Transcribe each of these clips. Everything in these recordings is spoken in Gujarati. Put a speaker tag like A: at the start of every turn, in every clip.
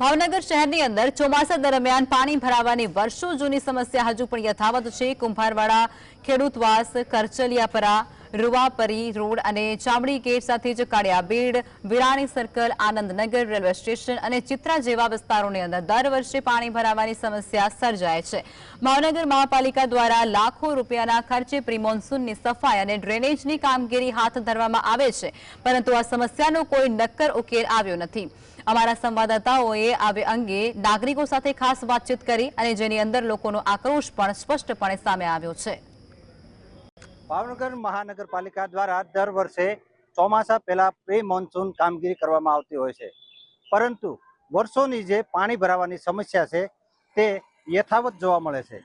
A: ભાવનગર શહેરની અંદર ચોમાસા દરમિયાન પાણી ભરાવાની વર્ષો જૂની સમસ્યા હજુ પણ યથાવત છે. કુંભારવાડા, ખેડૂતવાસ, કરચલિયાપરા, રૂવાપરી રોડ અને ચામડી ગેટ સાથે જ Kaliyabid Virani circle, Anandnagar railway station અને ચિત્રા જેવા વિસ્તારોની અંદર દર વર્ષે પાણી ભરાવાની સમસ્યા સર્જાય છે. ભાવનગર મહાપાલિકા દ્વારા લાખો રૂપિયાના ખર્ચે પ્રી મોન્સૂનની સફાઈ અને ડ્રેનેજની કામગીરી હાથ ધરવામાં આવે છે. પરંતુ આ સમસ્યાનો કોઈ નક્કર ઉકેલ આવ્યો નથી. અમારા સંવાદદાતાઓએ આ અંગે નાગરિકો સાથે ખાસ વાતચીત કરી અને જેની અંદર લોકોનો આક્રોશ પણ સ્પષ્ટપણે સામે આવ્યો છે.
B: ભાવનગર મહાનગરપાલિકા દ્વારા દર વર્ષે ચોમાસા પહેલા પ્રી મોન્સૂન કામગીરી કરવામાં આવતી હોય છે. પરંતુ વર્ષોની જે પાણી ભરાવાની સમસ્યા છે તે યથાવત જોવા મળે છે.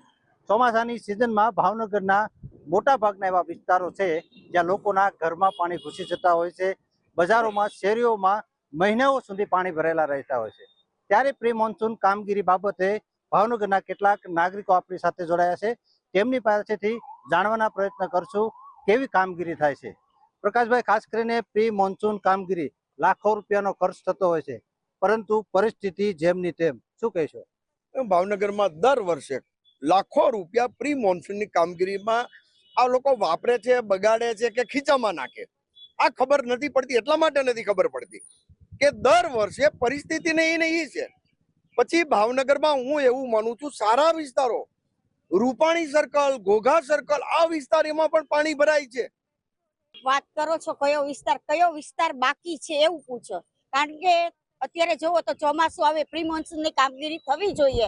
B: ચોમાસાની સિઝનમાં ભાવનગરના મોટા ભાગના એવા વિસ્તારો છે જ્યાં લોકોના ઘરમાં પાણી ઘૂસી જતા હોય છે. બજારોમાં, શેરીઓમાં મહિનાઓ સુધી પાણી ભરેલા રહેતા હોય છે. ત્યારે પ્રી મોન્સૂન કામગીરી બાબતે ભાવનગરના કેટલાક નાગરિકો આપણી સાથે જોડાયા છે. તેમની પાસેથી જાણવાના પ્રયત્ન કરશું કેવી કામગીરી થાય છે. પ્રકાશભાઈ, ખાસ કરીને પ્રી મોન્સૂન કામગીરી લાખો રૂપિયાનો ખર્ચ થતો હોય છે. પરંતુ પરિસ્થિતિ જેમની તેમ. શું કહેશો?
C: ભાવનગરમાં દર વર્ષે લાખો રૂપિયા પ્રી મોન્સૂનની કામગીરીમાં આ લોકો વાપરે છે, બગાડે છે કે ખીચામાં નાખે. આ ખબર નથી પડતી, એટલા માટે નથી ખબર પડતી. કે દર વર્ષે પરિસ્થિતિ નહીં ને ઈ છે. પછી ભાવનગરમાં હું એવું માનું છું, સારા વિસ્તારો, રૂપાણી સર્કલ, ઘોઘા સર્કલ, આ વિસ્તાર પણ પાણી ભરાય છે.
D: વાત કરો છો કયો વિસ્તાર કયો વિસ્તાર બાકી છે એવું પૂછો. કારણ કે અત્યારે જોવો તો ચોમાસું આવે પ્રી મોન્સૂનની કામગીરી થવી જોઈએ.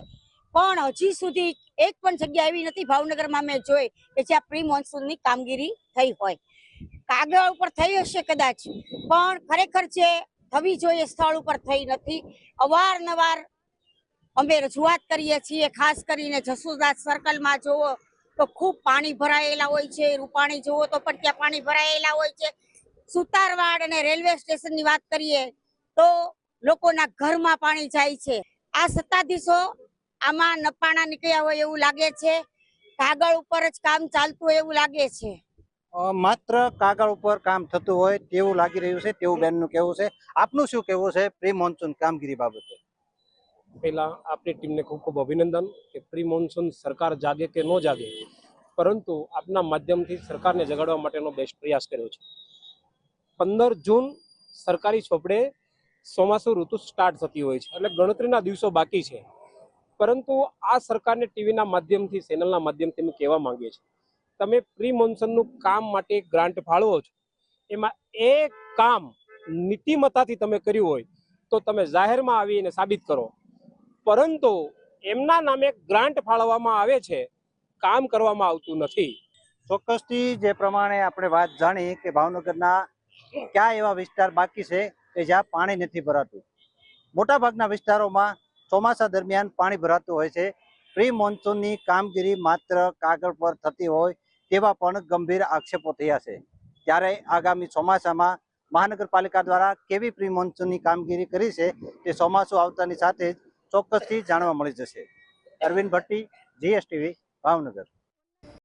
D: પણ હજી સુધી એક પણ જગ્યા એવી નથી ભાવનગરમાં મેં જોઈ કે જ્યાં પ્રી મોન્સૂનની કામગીરી થઈ હોય. કાગળ ઉપર થઈ હશે કદાચ, પણ ખરેખર જે થવી જોઈએ સ્થળ ઉપર થઈ નથી. અવારનવાર અમે રજૂઆત કરીએ છીએ, ખાસ કરીને જસુદાસ સર્કલમાં જુઓ તો ખૂબ પાણી ભરાયેલા હોય છે, રૂપાણી જુઓ તો પણ ત્યાં પાણી ભરાયેલા હોય છે. સુતારવાડ અને રેલવે સ્ટેશનની વાત કરીએ તો લોકોના ઘરમાં પાણી જાય છે. આ સત્તાધીશો આમાં નપાણા નીકળ્યા હોય એવું લાગે છે. કાગળ ઉપર જ કામ ચાલતું હોય એવું લાગે છે.
B: માત્ર કાગળ ઉપર કામ થતું હોય તેવું લાગી રહ્યું છે, તેવું બેનનું કહેવું છે. આપનું શું કહેવું છે પ્રી મોન્સૂન કામગીરી બાબતે?
E: પહેલાં આપની ટીમને ખૂબ ખૂબ અભિનંદન કે પ્રી મોન્સૂન સરકાર જાગે કે ન જાગે, પરંતુ આપના માધ્યમથી સરકારને જગાડવા માટેનો બેસ્ટ પ્રયાસ કર્યો છે. પંદર જૂન સરકારી ચોપડે ચોમાસુ ઋતુ સ્ટાર્ટ થતી હોય છે એટલે ગણતરીના દિવસો બાકી છે. પરંતુ આ સરકારને ટીવીના માધ્યમથી ચેનલના માધ્યમથી અમે કહેવા માંગીએ છીએ. તમે પ્રી મોન્સનનું કામ માટે ગ્રાન્ટ ફાળવો છો. એમાં એક કામ નીતિમત્તાથી તમે કર્યું હોય તો તમે જાહેરમાં આવીને સાબિત કરો. પરંતુ એમના નામે ગ્રાન્ટ ફાળવવામાં આવે છે, કામ કરવામાં આવતું નથી.
B: ચોક્કસથી જે પ્રમાણે આપણે વાત જાણી કે ભાવનગરના કયા એવા વિસ્તાર બાકી છે કે જ્યાં પાણી નથી ભરાતું. મોટાભાગના વિસ્તારોમાં ચોમાસા દરમિયાન પાણી ભરાતું હોય છે. પ્રી મોન્સૂનની કામગીરી માત્ર કાગળ પર થતી હોય તેવા પણ ગંભીર આક્ષેપો થયા છે. ત્યારે આગામી ચોમાસામાં મહાનગરપાલિકા દ્વારા કેવી પ્રી મોન્સૂનની કામગીરી કરી છે તે ચોમાસું આવતાની સાથે જ ચોક્કસથી જાણવા મળી જશે. અરવિંદ ભટ્ટી, જીએસટીવી, ભાવનગર.